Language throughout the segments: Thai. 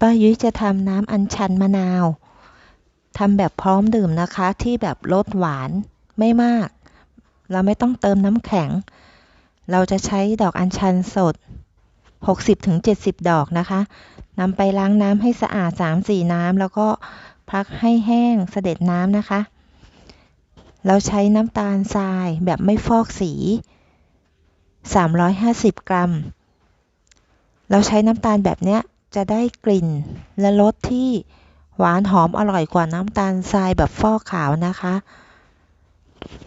ป้ายุ้ยจะทำน้ำอัญชันมะนาวทำแบบพร้อมดื่มนะคะ ที่แบบรสหวานไม่มาก เราไม่ต้องเติมน้ำแข็ง เราจะใช้ดอกอัญชันสด 60-70 ดอกนะคะนำไปล้างน้ำให้สะอาด 3-4 น้ำแล้วก็พักให้แห้งเสด็จน้ำนะคะ เราใช้น้ำตาลทรายแบบไม่ฟอกสี 350 กรัม เราใช้น้ำตาลแบบเนี้ย จะได้กลิ่นและรสที่หวานหอมอร่อยกว่าน้ำตาลทรายแบบฟอกขาวนะคะ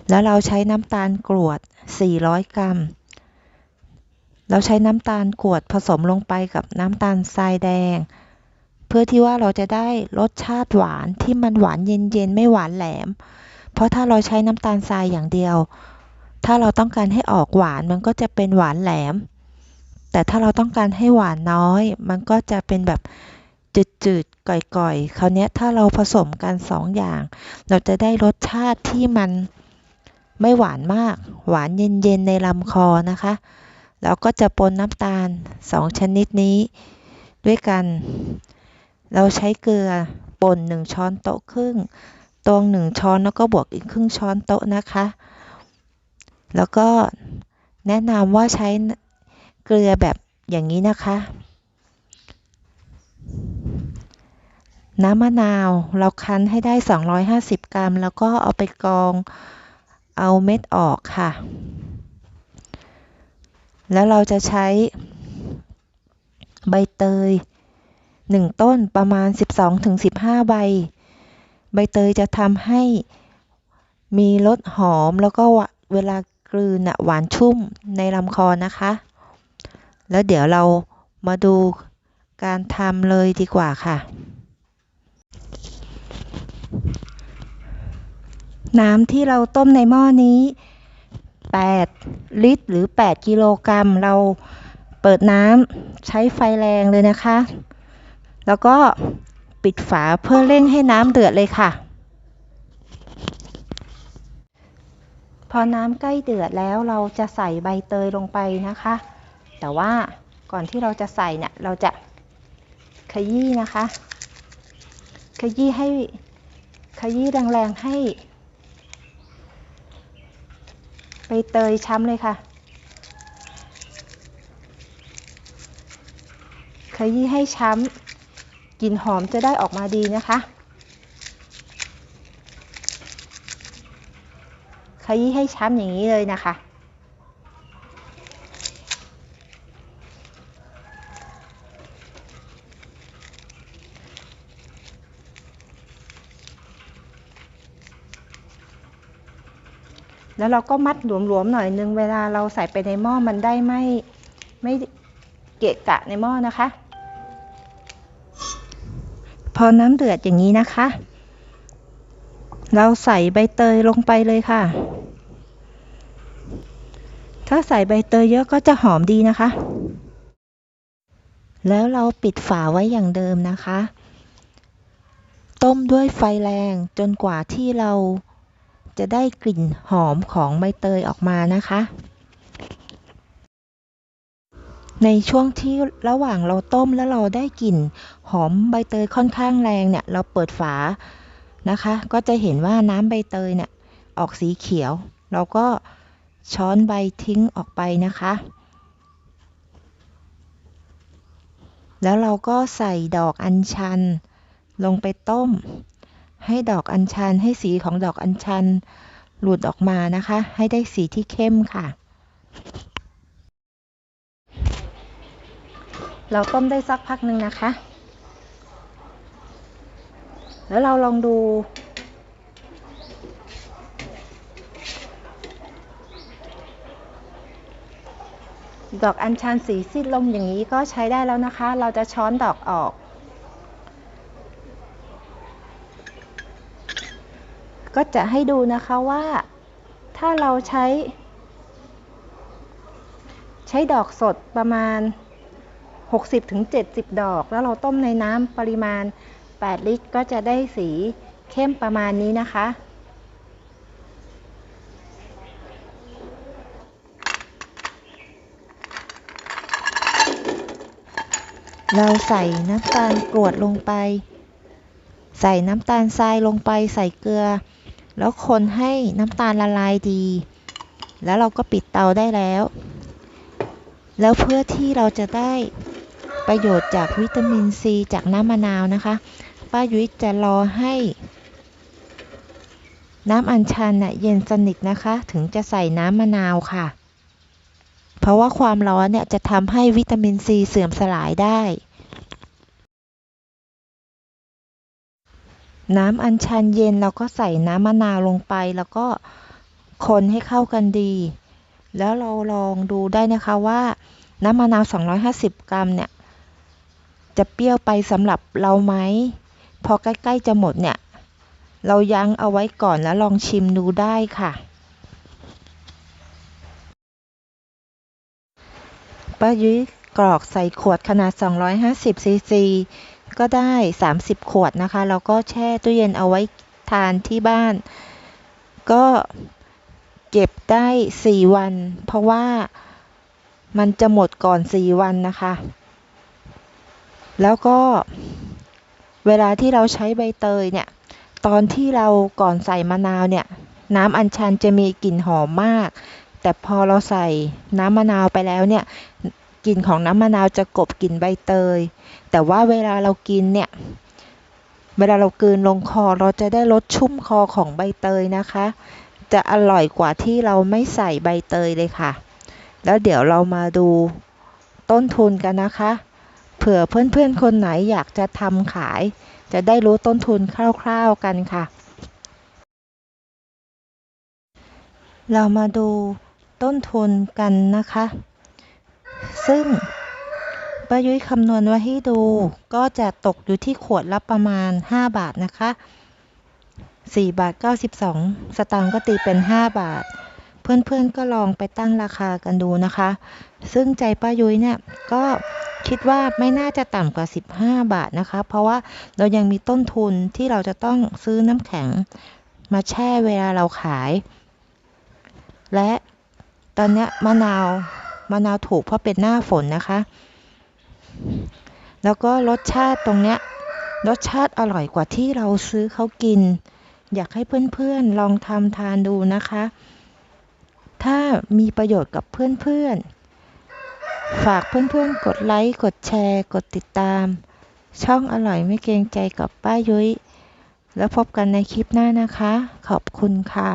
แล้วเราใช้น้ำตาลกรวด 400 กรัม เราใช้น้ำตาลกรวดผสมลงไปกับน้ำตาลทรายแดง เพื่อที่ว่าเราจะได้รสชาติหวานที่มันหวานเย็นๆ ไม่หวานแหลม เพราะถ้าเราใช้น้ำตาลทรายอย่างเดียว ถ้าเราต้องการให้ออกหวานมันก็จะเป็นหวานแหลม แต่ถ้าเราต้องการให้หวานน้อย มันก็จะเป็นแบบจืดๆ ก่อยๆ คราวนี้ถ้าเราผสมกันสองอย่าง เราจะได้รสชาติที่มันไม่หวานมาก หวานเย็นๆ ในลำคอนะคะ แล้วก็จะปนน้ำตาลสองชนิดนี้ ด้วยกัน เราใช้เกลือป่นหนึ่งช้อนโต๊ะครึ่ง ตวงหนึ่งช้อนแล้วก็บวกอีกครึ่งช้อนโต๊ะนะคะ แล้วก็แนะนำว่าใช้ เกลือแบบอย่างนี้นะคะ น้ำมะนาวเราคั้นให้ได้ 250 กรัม แล้วก็เอาไปกรองเอาเม็ดออกค่ะ แล้วเราจะใช้ใบเตย 1 ต้นประมาณ 12-15 ใบ ใบเตยจะทำให้มีรสหอมแล้วก็เวลากลืนหวานชุ่มในลำคอนะคะ แล้วเดี๋ยวเรามาดูการทำเลยดีกว่าค่ะ น้ำที่เราต้มในหม้อนี้ 8 ลิตรหรือ 8 กิโลกรัม เราเปิดน้ำใช้ไฟแรงเลยนะคะ แล้วก็ปิดฝาเพื่อเร่งให้น้ำเดือดเลยค่ะ พอน้ำใกล้เดือดแล้วเราจะใส่ใบเตยลงไปนะคะ แต่ว่าก่อนที่เราจะใส่เนี่ยเราจะขยี้นะคะ ขยี้ให้ขยี้แรงๆให้ใบเตยช้ำเลยค่ะ ขยี้ให้ช้ำกลิ่นหอมจะได้ออกมาดีนะคะ ขยี้ให้ช้ำอย่างนี้เลยนะคะ แล้วเราก็มัดหลวมๆหน่อยนึงเวลาเราใส่ไปในหม้อมันได้ไม่ไม่เกะกะในหม้อนะคะ พอน้ำเดือดอย่างนี้นะคะ เราใส่ใบเตยลงไปเลยค่ะ ถ้าใส่ใบเตยเยอะก็จะหอมดีนะคะ แล้วเราปิดฝาไว้อย่างเดิมนะคะ ต้มด้วยไฟแรงจนกว่าที่เรา จะได้กลิ่นหอมของใบเตยออกมานะคะ ในช่วงที่ระหว่างเราต้มแล้วเราได้กลิ่นหอมใบเตยค่อนข้างแรงเนี่ย เราเปิดฝานะคะ ก็จะเห็นว่าน้ำใบเตยเนี่ยออกสีเขียว เราก็ช้อนใบทิ้งออกไปนะคะ แล้วเราก็ใส่ดอกอัญชันลงไปต้ม ให้ดอกอัญชันให้สีของดอกอัญชัน หลุดออกมานะคะ ให้ได้สีที่เข้มค่ะ เราต้มได้สักพักหนึ่งนะคะ แล้วเราลองดูดอกอัญชันสีซีดลมอย่างนี้ก็ใช้ได้แล้วนะคะ เราจะช้อนดอกออก ก็จะให้ดูนะคะว่าถ้าเราใช้ ใช้ดอกสดประมาณ 60-70 ดอก แล้วเราต้มในน้ำปริมาณ 8 ลิตร ก็จะได้สีเข้มประมาณนี้นะคะเราใส่น้ำตาลกรวดลงไป ใส่น้ำตาลทรายลงไป ใส่เกลือ แล้วคนให้น้ำตาลละลายดี แล้วเราก็ปิดเตาได้แล้ว แล้วเพื่อที่เราจะได้ประโยชน์จากวิตามินซีจากน้ำมะนาวนะคะ ป้ายุ้ยจะรอให้ น้ำอัญชันเน่ะเย็นสนิทนะคะ ถึงจะใส่น้ำมะนาวค่ะ เพราะว่าความร้อนเนี่ยจะทำให้วิตามินซีเสื่อมสลายได้ น้ำอัญชันเย็นเราก็ใส่น้ำมะนาวลงไป แล้วก็คนให้เข้ากันดี แล้วเราลองดูได้นะคะว่า น้ำมะนาว 250 กรัมเนี่ย จะเปรี้ยวไปสำหรับเราไหม พอใกล้ๆจะหมดเนี่ย เรายั้งเอาไว้ก่อนแล้วลองชิมดูได้ค่ะ ป้ายุ้ยกรอกใส่ขวดขนาด 250ซีซี ก็ได้ 30 ขวดนะคะ แล้วก็แช่ตู้เย็นเอาไว้ทานที่บ้าน ก็เก็บได้ 4 วัน เพราะว่ามันจะหมดก่อน 4 วันนะคะ แล้วก็เวลาที่เราใช้ใบเตยเนี่ย ตอนที่เราก่อนใส่มะนาวเนี่ย น้ำอัญชันจะมีกลิ่นหอมมาก แต่พอเราใส่น้ำมะนาวไปแล้วเนี่ย กลิ่นของน้ำมะนาวจะกบกลิ่นใบเตย แต่ว่าเวลาเรากินเนี่ย เวลาเรากลืนลงคอเราจะได้รสชุ่มคอของใบเตยนะคะ จะอร่อยกว่าที่เราไม่ใส่ใบเตยเลยค่ะ แล้วเดี๋ยวเรามาดูต้นทุนกันนะคะ เผื่อเพื่อนๆคนไหนอยากจะทำขาย จะได้รู้ต้นทุนคร่าวๆกันค่ะ เรามาดูต้นทุนกันนะคะ ซึ่งป้ายุ้ยคำนวณไว้ให้ดู ก็จะตกอยู่ที่ขวดละประมาณ 5 บาทนะคะ 4 บาท 92 สตางค์ก็ตีเป็น 5 บาท เพื่อนๆก็ลองไปตั้งราคากันดูนะคะ ซึ่งใจป้ายุ้ยเนี่ยก็คิดว่าไม่น่าจะต่ำกว่า 15 บาทนะคะ เพราะว่าเรายังมีต้นทุนที่เราจะต้องซื้อน้ำแข็งมาแช่เวลาเราขาย และตอนนี้มะนาว มะนาวถูกเพราะเป็นหน้าฝนนะคะ แล้วก็รสชาติตรงเนี้ยรสชาติอร่อยกว่าที่เราซื้อเขากิน อยากให้เพื่อนๆลองทำทานดูนะคะ ถ้ามีประโยชน์กับเพื่อนๆ ฝากเพื่อนๆ กดไลค์ กดแชร์ กดติดตาม ช่องอร่อยไม่เกรงใจกับป้ายุ้ย แล้วพบกันในคลิปหน้านะคะ ขอบคุณค่ะ